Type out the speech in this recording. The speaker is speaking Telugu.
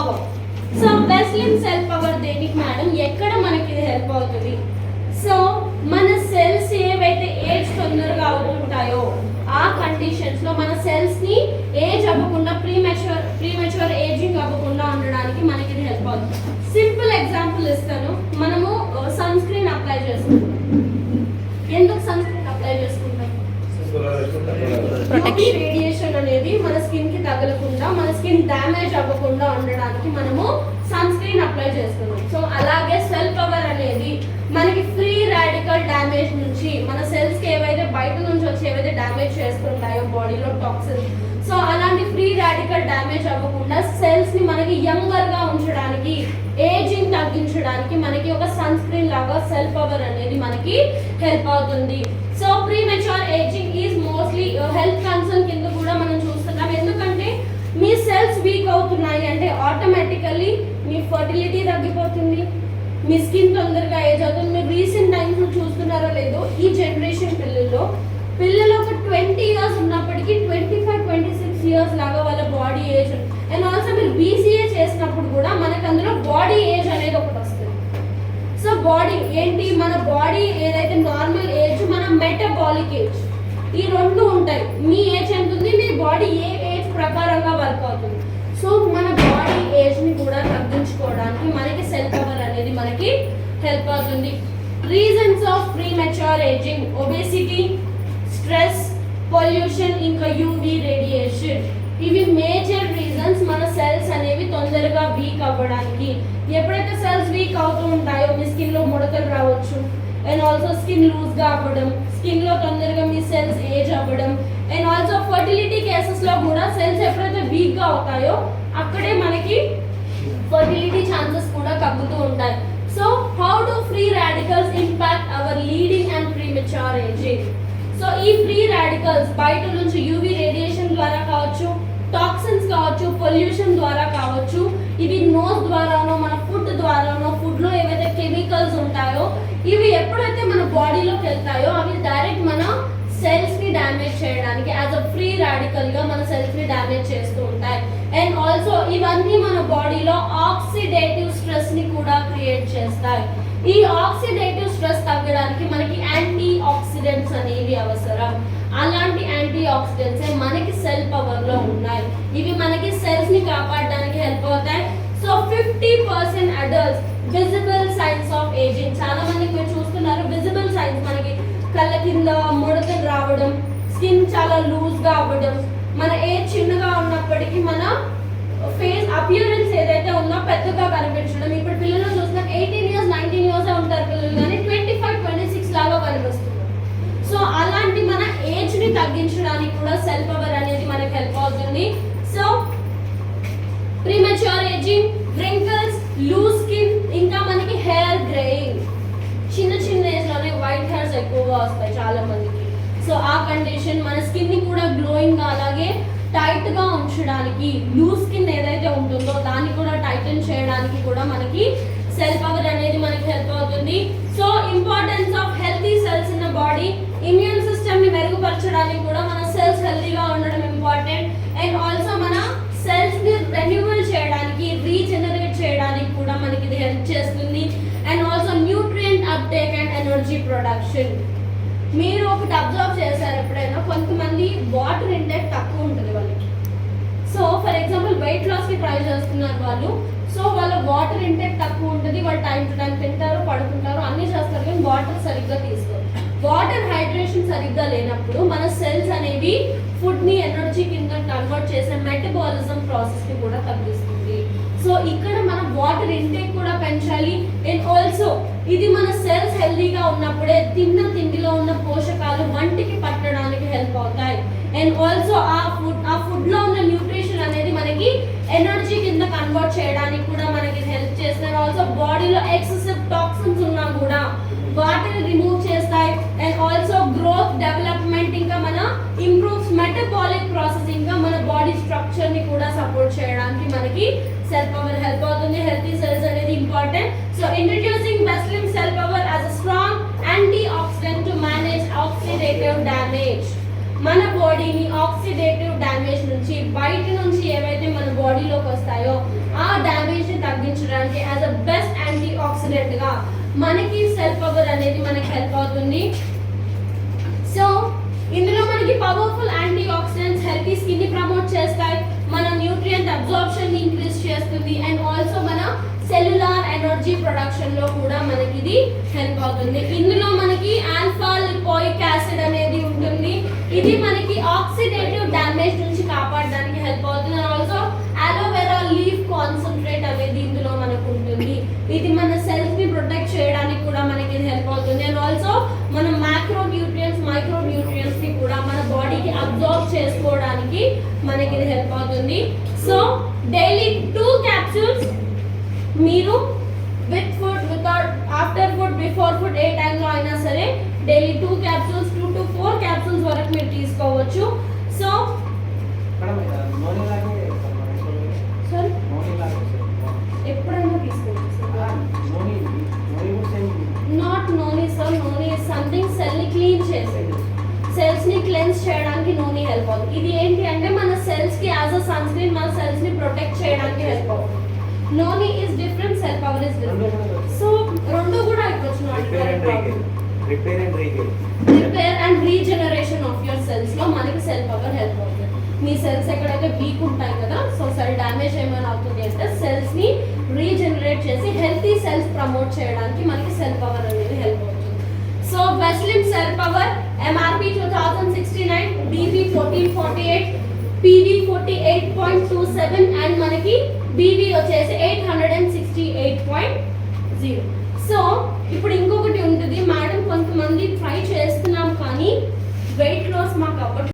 Power so Beslim cell power దేనికి మేడం ఎక్కడ మనకి ఇది హెల్ప్ అవుతుంది? సో మన సెల్స్ ఏవైతే ఏజ్ తొందరగా అవుతుంటాయో ఆ కండిషన్స్లో మన సెల్స్ని ఏజ్ అవ్వకుండా premature premature ageing అవ్వకుండా ఉండడానికి మనకి ఇది హెల్ప్ అవుతుంది. సింపుల్ ఎగ్జాంపుల్ ఇస్తాను. మనము సన్ స్క్రీన్ అప్లై చేసుకుంటాం. ఎందుకు సన్ స్క్రీన్ అప్లై చేసుకుంటాం. Protection. రేడియేషన్ అనేది మన స్కిన్కి తగలకుండా మన స్కిన్ డ్యామేజ్ అవ్వకుండా ఉండడానికి మనము సన్ స్క్రీన్ అప్లై చేస్తున్నాం. సో అలాగే సెల్ పవర్ అనేది మనకి ఫ్రీ రాడికల్ డ్యామేజ్ నుంచి మన సెల్స్కి ఏవైతే బయట నుంచి వచ్చి ఏవైతే డ్యామేజ్ చేస్తుంటాయో బాడీలో టాక్సిన్ సో అలాంటి ఫ్రీ రాడికల్ డ్యామేజ్ అవ్వకుండా సెల్స్ని మనకి యంగర్గా ఉంచడానికి ఏజింగ్ తగ్గించడానికి మనకి ఒక సన్ స్క్రీన్ లాగా సెల్ పవర్ అనేది మనకి హెల్ప్ అవుతుంది. So premature ageing is mostly health concern కింద కూడా మనం మీ సెల్స్ వీక్ అవుతున్నాయి అంటే ఆటోమేటికల్లీ మీ ఫర్టిలిటీ తగ్గిపోతుంది. మీ స్కిన్ తొందరగా ఏజ్ అవుతుంది. మీరు రీసెంట్ టైమ్స్లో చూస్తున్నారో లేదో ఈ జనరేషన్ పిల్లల్లో పిల్లలు ఒక ట్వంటీ ఇయర్స్ ఉన్నప్పటికీ twenty five twenty six years లాగా వాళ్ళ బాడీ ఏజ్ అండ్ ఆల్సో మీరు బీసీఏ చేసినప్పుడు కూడా మనకు అందులో బాడీ ఏజ్ అనేది ఒకటి వస్తుంది. సో బాడీ ఏంటి? మన బాడీ ఏదైతే నార్మల్ ఏజ్ మన మెటబాలిక్ ఏజ్ ఈ రెండు ఉంటాయి. మీ ఏజ్ ఎంత ఉంది? మీ బాడీ ఏ ఏజ్ ప్రకారంగా వర్క్ అవుతుంది. సో మన బాడీ ఏజ్ని కూడా తగ్గించుకోవడానికి మనకి సెల్ పవర్ అనేది మనకి హెల్ప్ అవుతుంది. Reasons of premature ageing obesity stress pollution ఇంకా యూవీ రేడియేషన్ ఇవి మేజర్ రీజన్స్ మన సెల్స్ అనేవి తొందరగా వీక్ అవ్వడానికి. ఎప్పుడైతే సెల్స్ వీక్ అవుతూ ఉంటాయో మీ స్కిన్లో ముడతలు రావచ్చు. అండ్ ఆల్సో స్కిన్ లూజ్గా అవ్వడం స్కిన్లో తొందరగా మీ సెల్స్ ఏజ్ అవ్వడం. అండ్ ఆల్సో ఫర్టిలిటీ లో కూడా సెల్స్ ఎప్పుడైతే వీక్గా అవుతాయో అక్కడే మనకి ఫర్టిలిటీ ఛాన్సెస్ కూడా తగ్గుతూ ఉంటాయి. So how do free radicals impact our leading and premature ageing so ఈ ఫ్రీ రాడికల్స్ బయట నుంచి యూవి రేడియేషన్ ద్వారా కావచ్చు టాక్సిన్స్ కావచ్చు పొల్యూషన్ ద్వారా కావచ్చు ఇవి నోస్ ద్వారానో మన ఫుడ్ ద్వారానో ఫుడ్లో ఏవైతే కెమికల్స్ ఉంటాయో ఇవి ఎప్పుడైతే మన బాడీలోకి వెళ్తాయో అవి డైరెక్ట్ మన సెల్స్ని డ్యామేజ్ చేయడానికి యాజ్ అ ఫ్రీ రాడికల్గా మన సెల్స్ని డ్యామేజ్ చేస్తూ ఉంటాయి. అండ్ ఆల్సో ఇవన్నీ మన బాడీలో ఆక్సిడేటివ్ స్ట్రెస్ని కూడా క్రియేట్ చేస్తాయి. ఈ ఆక్సిడేటివ్ స్ట్రెస్ తగ్గడానికి మనకి యాంటీ ఆక్సిడెంట్స్ అనేవి అవసరం. అలాంటి యాంటీ ఆక్సిడెంట్స్ మనకి సెల్ పవర్లో ఉన్నాయి. ఇవి మనకి సెల్స్ని కాపాడడానికి హెల్ప్ అవుతాయి. So fifty percent adults visible signs of ageing చాలా మందికి మీరు చూస్తున్నారు విజిబుల్ సైన్స్ మనకి కళ్ళ కింద ముడతలు రావడం స్కిన్ చాలా లూజ్గా అవ్వడం మన ఏజ్ చిన్నగా ఉన్నప్పటికీ మన ఫేస్ అపియరెన్స్ ఏదైతే ఉందో పెద్దగా కనిపించడం. ఇప్పుడు పిల్లలు చూసినా ఎయిటీన్ ఇయర్స్ నైన్టీన్ ఇయర్స్ ఉంటారు పిల్లలు కానీ ట్వంటీ ఫైవ్ ట్వంటీ సిక్స్ లాగా కనిపిస్తుంది. సో అలాంటి మన ఏజ్ని తగ్గించడానికి కూడా సెల్ పవర్ అనేది మనకి హెల్ప్ అవుతుంది. So premature ageing wrinkles loose skin ఇంకా మనకి హెయిర్ గ్రేయింగ్ చిన్న చిన్న ఏజ్లోనే వైట్ హెయిర్స్ ఎక్కువగా వస్తాయి చాలా మందికి సో ఆ కండిషన్ మన స్కిన్ని కూడా గ్లోయింగ్ అలాగే టైట్గా ఉంచడానికి లూజ్ స్కిన్ ఏదైతే ఉంటుందో దాన్ని కూడా టైటన్ చేయడానికి కూడా మనకి సెల్ పవర్ అనేది మనకి హెల్ప్ అవుతుంది. So importance of healthy cells in body immune సిస్టమ్ని మెరుగుపరచడానికి కూడా మన సెల్స్ హెల్తీగా ఉండడం ఇంపార్టెంట్ అండ్ ఆల్సో మన సెల్స్ని రెన్యూవల్ చేయడానికి రీజనరేట్ చేయడానికి కూడా మనకి ఇది హెల్ప్ చేస్తుంది. And also nutrient uptake and energy production మీరు ఒకటి అబ్జర్వ్ చేశారు ఎప్పుడైనా కొంతమంది వాటర్ ఇంటేక్ తక్కువ ఉంటుంది వాళ్ళకి. సో ఫర్ ఎగ్జాంపుల్ వెయిట్ లాస్కి ట్రై చేస్తున్నారు వాళ్ళు. సో వాళ్ళ వాటర్ ఇంటేక్ తక్కువ ఉంటుంది వాళ్ళు టైం టు టైం తింటారు పడుకుంటారు అన్నీ చేస్తారు కానీ వాటర్ సరిగ్గా తీసుకోరు. వాటర్ హైడ్రేషన్ సరిగ్గా లేనప్పుడు మన సెల్స్ అనేవి ఫుడ్ని ఎనర్జీ కింద కన్వర్ట్ చేసే మెటబాలిజం ప్రాసెస్ని కూడా తగ్గిస్తుంది. సో ఇక్కడ మనం వాటర్ ఇంటేక్ కూడా పెంచాలి. అండ్ ఆల్సో ఇది మన సెల్స్ హెల్దీగా ఉన్నప్పుడే తిన్న తిండిలో ఉన్న పోషకాలు వంటికి పట్టడానికి హెల్ప్ అవుతాయి. అండ్ ఆల్సో ఆ ఫుడ్ ఆ ఫుడ్లో ఉన్న న్యూట్రిషన్ అనేది మనకి ఎనర్జీ కింద కన్వర్ట్ చేయడానికి కూడా మనకి హెల్ప్ చేస్తారు ఆల్సో బాడీలో ఎక్సెసివ్ టాక్సిన్స్ ఉన్నా కూడా వాటిని రిమూవ్ చేస్తాయి. అండ్ ఆల్సో గ్రోత్ డెవలప్మెంట్ ఇంకా మన ఇంప్రూవ్స్ మెటబాలిక్ ప్రాసెస్ బాడీ స్ట్రక్చర్ని కూడా సపోర్ట్ చేయడానికి మనకి సెల్ పవర్ హెల్ప్ అవుతుంది. హెల్తీ సెల్స్ అనేది important so introducing Beslim cell power as a strong antioxidant to manage oxidative damage మన బాడీని ఆక్సిడేటివ్ డ్యామేజ్ నుంచి బయట నుంచి ఏవైతే మన బాడీలోకి వస్తాయో ఆ డ్యామేజ్ని తగ్గించడానికి యాజ్ అ బెస్ట్ యాంటీ ఆక్సిడెంట్గా మనకి సెల్ పవర్ అనేది మనకి హెల్ప్ అవుతుంది. సో ఇందులో మనకి పవర్ఫుల్ యాంటీ ఆక్సిడెంట్స్ హెల్త్ స్కిన్ని ప్రమోట్ చేస్తాయి మన న్యూట్రియంట్ అబ్జార్ప్షన్ని ఇంక్రీజ్ చేస్తుంది. అండ్ ఆల్సో మన సెల్యులార్ ఎనర్జీ ప్రొడక్షన్లో కూడా మనకి ఇది హెల్ప్ అవుతుంది. ఇందులో మనకి ఆల్ఫా లిపోయిక్ యాసిడ్ అనేది ఉంటుంది. ఇది మనకి ఆక్సిడేటివ్ డ్యామేజ్ నుంచి కాపాడడానికి హెల్ప్ అవుతుంది. And also aloe vera leaf concentrate అనేది ఇందులో మనకు ఉంటుంది. ఇది మన సెల్ఫ్ని ప్రొటెక్ట్ చేయడానికి కూడా మనకి ఇది హెల్ప్ అవుతుంది. అండ్ ఆల్సో మన మైక్రో న్యూట్రియన్స్ మైక్రో న్యూట్రియన్స్ని కూడా మన బాడీకి అబ్జార్బ్ చేసుకోవడానికి మనకి ఇది హెల్ప్ అవుతుంది. సో డైలీ టూ క్యాప్సూల్స్ మీరు with food without after food before food ఏ టైంలో అయినా సరే daily two capsules two to four capsules వరకు మీరు తీసుకోవచ్చు. సో ఎప్పుడైనా తీసుకోవచ్చు. Not noni sir noni something సెల్ని clean చేసేది. సెల్స్ని క్లెన్స్ చేయడానికి నూనె హెల్ప్ అవుతుంది. ఇది ఏంటి అంటే మన సెల్స్కి యాజ్ అ సన్ స్క్రీన్ మన సెల్స్ని ప్రొటెక్ట్ చేయడానికి హెల్ప్ అవుతుంది. Noni is different cell power is different so రెండు కూడా ఇప్పుడు repair and regeneration of your సెల్స్లో మనకి సెల్ పవర్ హెల్ప్ అవుతుంది. మీ సెల్స్ ఎక్కడైతే వీక్ ఉంటాయి కదా సో సెల్ డ్యామేజ్ ఏమైనా అవుతుంది అంటే సెల్స్ని రీజనరేట్ చేసి హెల్తీ సెల్స్ ప్రమోట్ చేయడానికి మనకి సెల్ పవర్ అనేది హెల్ప్ అవుతుంది. So Beslim cell power MRP two thousand sixty nine BB fourteen forty eight PV forty eight point two seven and మనకి బీవీ వచ్చేసి eight hundred and sixty eight point zero so ఇప్పుడు ఇంకొకటి ఉంటుంది. మేడం కొంతమంది ట్రై చేస్తున్నాం కానీ వెయిట్ లాస్ మాకు అవ్వట్లేదు.